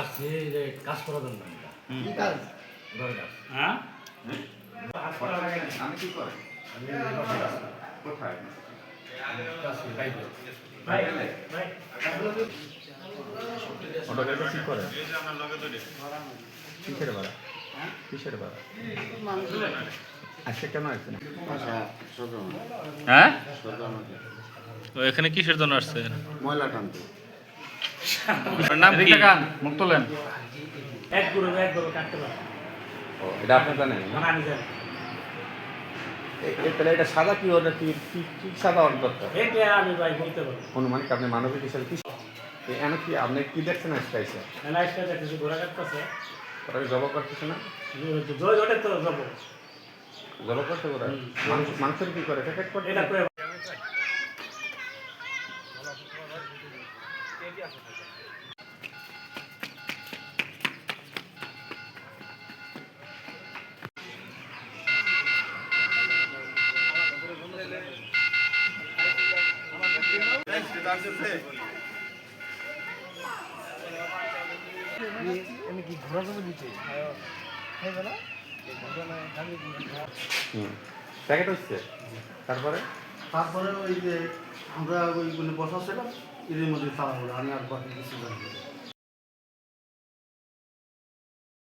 আসছে যে কাজ করার জন্য। কি কাজ ঘরের কাজ। হ্যাঁ আমি কি করে আমি এই বাসায় কাজ করি। কোথায় কাজ করি, বাইরে। ওটা গাড়িটা কি করে কিসের ভাড়া কিসের ভাড়া আজকে কেন আসছেন আচ্ছা হ্যাঁ তো এখানে কিসের জন্য আসছে ময়লা টানতে নাম কি? মুখ তোলেন। এক গরু এক গরু কাটতে পারে। ও এটা আপনি জানেন না? মানে আমি জানি। এ- এ- তাহলে এটা সাদা কি ওটা কি কি কি সাদা অর্ডার দরকার? এটা আমি ভাই বলতে পারব অনুমানিক আপনি মানবিক হিসাবে কি এখানে কি আপনি কি দেখছেন আজকে এসে লাইফটা দেখতেছি ঘোরা কাটতেছে। ওটা জব করতেছে না? জয় ওটা তো যাব জব করতে ওরা? মাংস মাংসের কি করে প্যাকেট করতে এটা করে হুম। প্যাকেট হচ্ছে? তারপরে? তারপরে ওই যে আমরা ওইগুলো বসা ছিলাম এদের মধ্যে তারা হলো আমি আর বাকি কিছু জানি।